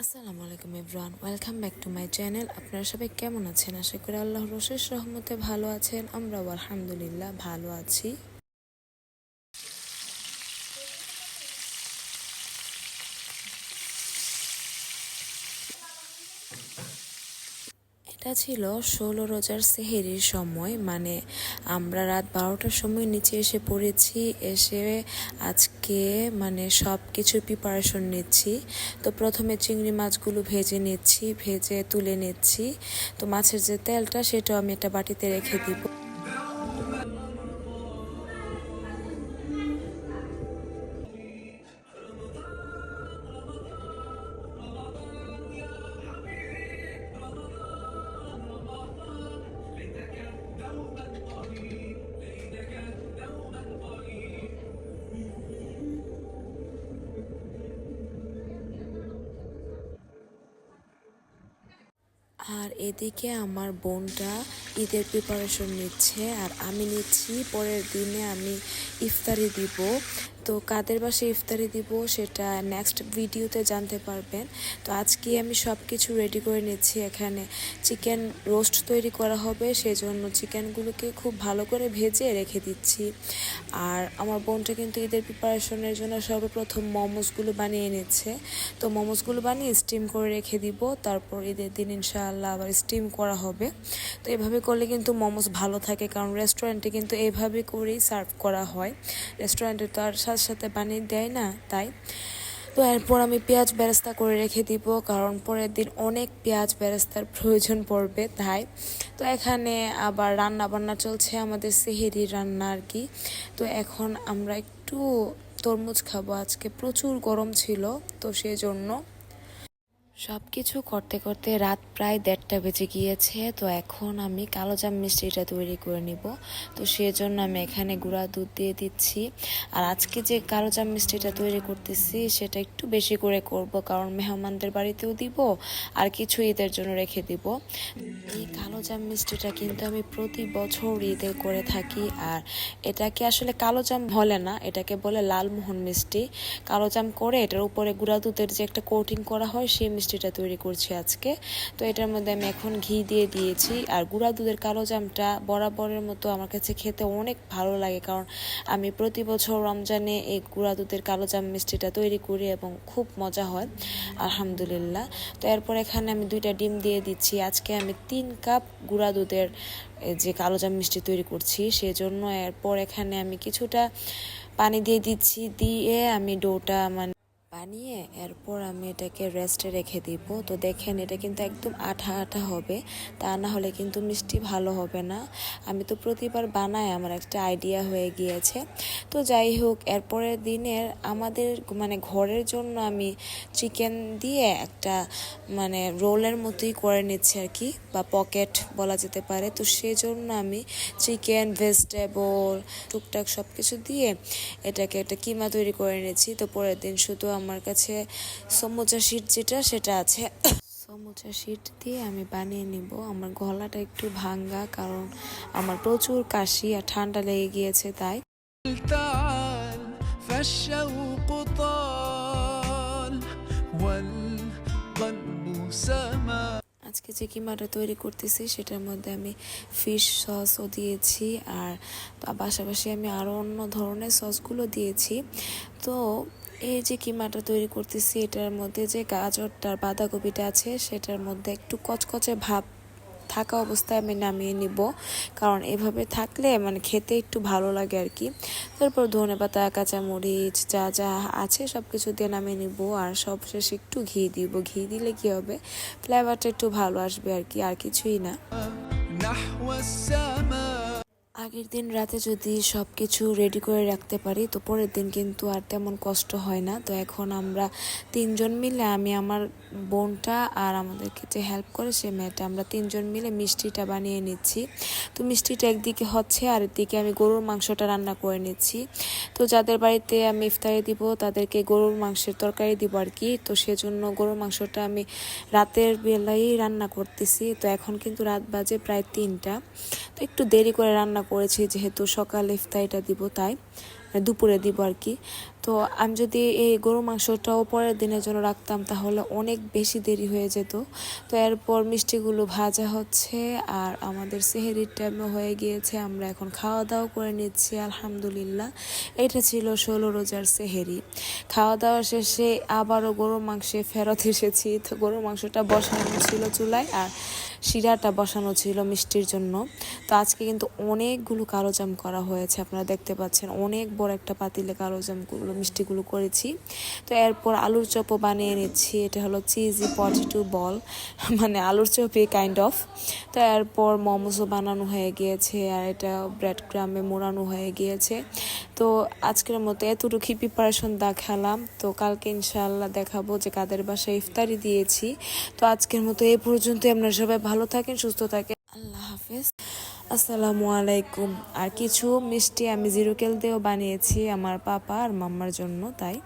আসসালামু আলাইকুম Ibran welcome back to my channel. আপনারা সবাই কেমন আছেন? আশা করি আল্লাহ রশেষ রহমতে ভালো আছেন। আমরাও আলহামদুলিল্লাহ ভালো আছি। এটা ছিল ষোলো রোজার সেহেরির সময় মানে আমরা রাত বারোটার সময় নিচে এসে পড়েছি, এসে আজকে মানে সব কিছুর প্রিপারেশন নিচ্ছি। তো প্রথমে চিংড়ি মাছগুলো ভেজে নিচ্ছি, ভেজে তুলে নিচ্ছি। তো মাছের যে তেলটা, সেটাও আমি একটা বাটিতে রেখে দিব। আর এদিকে আমার বোনটা ঈদের প্রিপারেশন নিচ্ছে আর আমি নিচ্ছি, পরের দিনে আমি ইফতারি দিব। তো কাদের বাসে ইফতারি দিব সেটা নেক্সট ভিডিওতে জানতে পারবেন। তো আজকে আমি সব কিছু রেডি করে নিচ্ছি এখানে। চিকেন রোস্ট তৈরি করা হবে সেই জন্য চিকেনগুলোকে খুব ভালো করে ভেজে রেখে দিচ্ছি। আর আমার বোনটা কিন্তু ঈদের প্রিপারেশনের জন্য সর্বপ্রথম মোমোসগুলো বানিয়ে নিচ্ছে। তো মোমোসগুলো বানিয়ে স্টিম করে রেখে দিব, তারপর ঈদের দিন ইনশাআল্লাহ আবার স্টিম করা হবে। তো এভাবে করলে কিন্তু মোমোস ভালো থাকে, কারণ রেস্টুরেন্টে কিন্তু এইভাবে করেই সার্ভ করা হয়। রেস্টুরেন্টে তো আর সাথে সাথে পানি দেয় না, তাই। তো এরপর আমি পেঁয়াজ বেরেস্তা করে রেখে দিব, কারণ পরের দিন অনেক পেঁয়াজ বেরেস্তার প্রয়োজন পড়বে, তাই। তো এখানে আবার রান্না বান্না চলছে, আমাদের সেহেরি রান্না আর কি। তো এখন আমরা একটু তরমুজ খাব, আজকে প্রচুর গরম ছিল, তো সেই জন্য সব কিছু করতে করতে রাত প্রায় দেড়টা বেজে গিয়েছে, তো এখন আমি কালো জাম মিষ্টিটা তৈরি করে নিব। তো সেজন্য আমি এখানে গুঁড়া দুধ দিয়ে দিচ্ছি। আর আজকে যে কালো জাম মিষ্টিটা তৈরি করতেছি, সেটা একটু বেশি করে করব, কারণ মেহমানদের বাড়িতেও দিব, আর কিছু ঈদের জন্য রেখে দিব। এই কালো জাম মিষ্টিটা কিন্তু আমি প্রতি বছর ঈদে করে থাকি, আর এটাকে আসলে কালো জাম বলে না, এটাকে বলে লালমোহন মিষ্টি। কালো জাম করে এটার উপরে গুঁড়া দুধের যে একটা কোটিং করা হয়, সেই মিষ্টিটা তৈরি করছি আজকে। তো এটার মধ্যে আমি এখন ঘি দিয়ে দিয়েছি। আর গুঁড়া দুধের কালো জামটা বরাবরের মতো আমার কাছে খেতে অনেক ভালো লাগে, কারণ আমি প্রতি বছর রমজানে এই গুঁড়া দুধের কালো জাম মিষ্টিটা তৈরি করি এবং খুব মজা হয়, আলহামদুলিল্লাহ। তো এরপর এখানে আমি দুইটা ডিম দিয়ে দিচ্ছি। আজকে আমি তিন কাপ গুঁড়া দুধের যে কালো জাম মিষ্টি তৈরি করছি, সেজন্য এরপর এখানে আমি কিছুটা পানি দিয়ে দিচ্ছি। দিয়ে আমি ডোটা মানে বানিয়ে এরপর আমি এটাকে রেস্টে রেখে দিব। তো দেখেন, এটা কিন্তু একদম আঠা আঠা হবে। তা না হলে কিন্তু মিষ্টি ভালো হবে না। আমি তো প্রতিবার বানাই, আমার একটা আইডিয়া হয়ে গিয়েছে। তো যাই হোক, এরপরের দিনের আমাদের মানে ঘরের জন্য আমি চিকেন দিয়ে একটা মানে রোলের মতোই করে নিচ্ছি আর কি, বা পকেট বলা যেতে পারে। তো সেজন্য আমি চিকেন ভেজিটেবল টুকটাক সব কিছু দিয়ে এটাকে একটা কিমা তৈরি করে নিয়েছি তো পরের দিন শুধু আমার আমার কাছে সমুচা শিট যেটা সেটা আছে। সমুচা শিট দিয়ে আমি বানিয়ে নিব। আমার গলাটা একটু ভাঙ্গা কারণ আমার প্রচুর কাশি আর ঠান্ডা লেগে গিয়েছে তাই। আজকে যে কিমাটা তৈরি করতেছি সেটার মধ্যে আমি ফিশ সসও দিয়েছি আর পাশাপাশি আমি আরও অন্য ধরনের সসগুলো দিয়েছি। তো এই যে কিমাটা তৈরি করতেছি, এটার মধ্যে যে গাজরটার বাঁধাকপিটা আছে, সেটার মধ্যে একটু কচকচে ভাব থাকা অবস্থায় আমি নামিয়ে নিব। কারণ এভাবে থাকলে মানে খেতে একটু ভালো লাগে আর কি। তারপর ধনে পাতা, কাঁচামরিচ, যা যা আছে সব কিছু দিয়ে নামিয়ে নিব আর সবশেষে একটু ঘি দিব। ঘি দিলে কি হবে? ফ্লেভারটা একটু ভালো আসবে আর কি, আর কিছুই না। আগের দিন রাতে যদি সব কিছু রেডি করে রাখতে পারি, তো পরের দিন কিন্তু আর তেমন কষ্ট হয় না। তো এখন আমরা তিনজন মিলে আমি আমার বোনটা আর আমাদেরকে যে হেল্প করে সে মেয়েটা, আমরা তিনজন মিলে মিষ্টিটা বানিয়ে নিচ্ছি। তো মিষ্টিটা একদিকে হচ্ছে আর এদিকে আমি গরুর মাংসটা রান্না করে নিচ্ছি। তো যাদের বাড়িতে আমি ইফতারি দিব, তাদেরকে গরুর মাংসের তরকারি দিব আর কি। তো সেজন্য গরুর মাংসটা আমি রাতের বেলায় রান্না করতেছি। তো এখন কিন্তু রাত বাজে প্রায় তিনটা। তো একটু দেরি করে রান্না করেছি, যেহেতু সকালে ইফতারিটা দিব, তাই দুপুরে দিব আর কি। তো আমি যদি এই গরু মাংসটাও পরের দিনের জন্য রাখতাম, তাহলে অনেক বেশি দেরি হয়ে যেত। তো এরপর মিষ্টিগুলো ভাজা হচ্ছে, আর আমাদের সেহেরির টাইমও হয়ে গিয়েছে, আমরা এখন খাওয়া দাওয়া করে নিচ্ছি, আলহামদুলিল্লাহ। এটা ছিল ষোলো রোজার সেহেরি। খাওয়া দাওয়া শেষে আবারও গরু মাংসে ফেরত এসেছি। তো গরু মাংসটা বসানো ছিল চুলায়, আর শিরাটা বসানো ছিল মিষ্টির জন্য। তো আজকে কিন্তু অনেকগুলো কালোজাম করা হয়েছে, আপনারা দেখতে পাচ্ছেন। অনেক বড় একটা পাতিলে কালোজামগুলো, মিষ্টিগুলো করেছি। তো এরপর আলুর চপও বানিয়ে নিচ্ছি। এটা হলো চিজি পটেটো বল মানে আলুর চপই কাইন্ড অফ তো এরপর মোমোসও বানানো হয়ে গিয়েছে আর এটা ব্রেড ক্রামে মোড়ানো হয়ে গিয়েছে। তো আজকের মতো এতটুকুই প্রিপারেশন দেখালাম। তো কালকে ইনশাল্লাহ দেখাবো যে কাদের বাসায় ইফতারি দিয়েছি। তো আজকের মতো এই পর্যন্তই। আপনারা সবাই ভালো থাকেন, সুস্থ থাকেন। আল্লাহ হাফেজ। আসসালামু আলাইকুম। আর কিছু মিষ্টি আমি জিরো কেল দিয়েও বানিয়েছি আমার পাপা আর মাম্মার জন্য, তাই।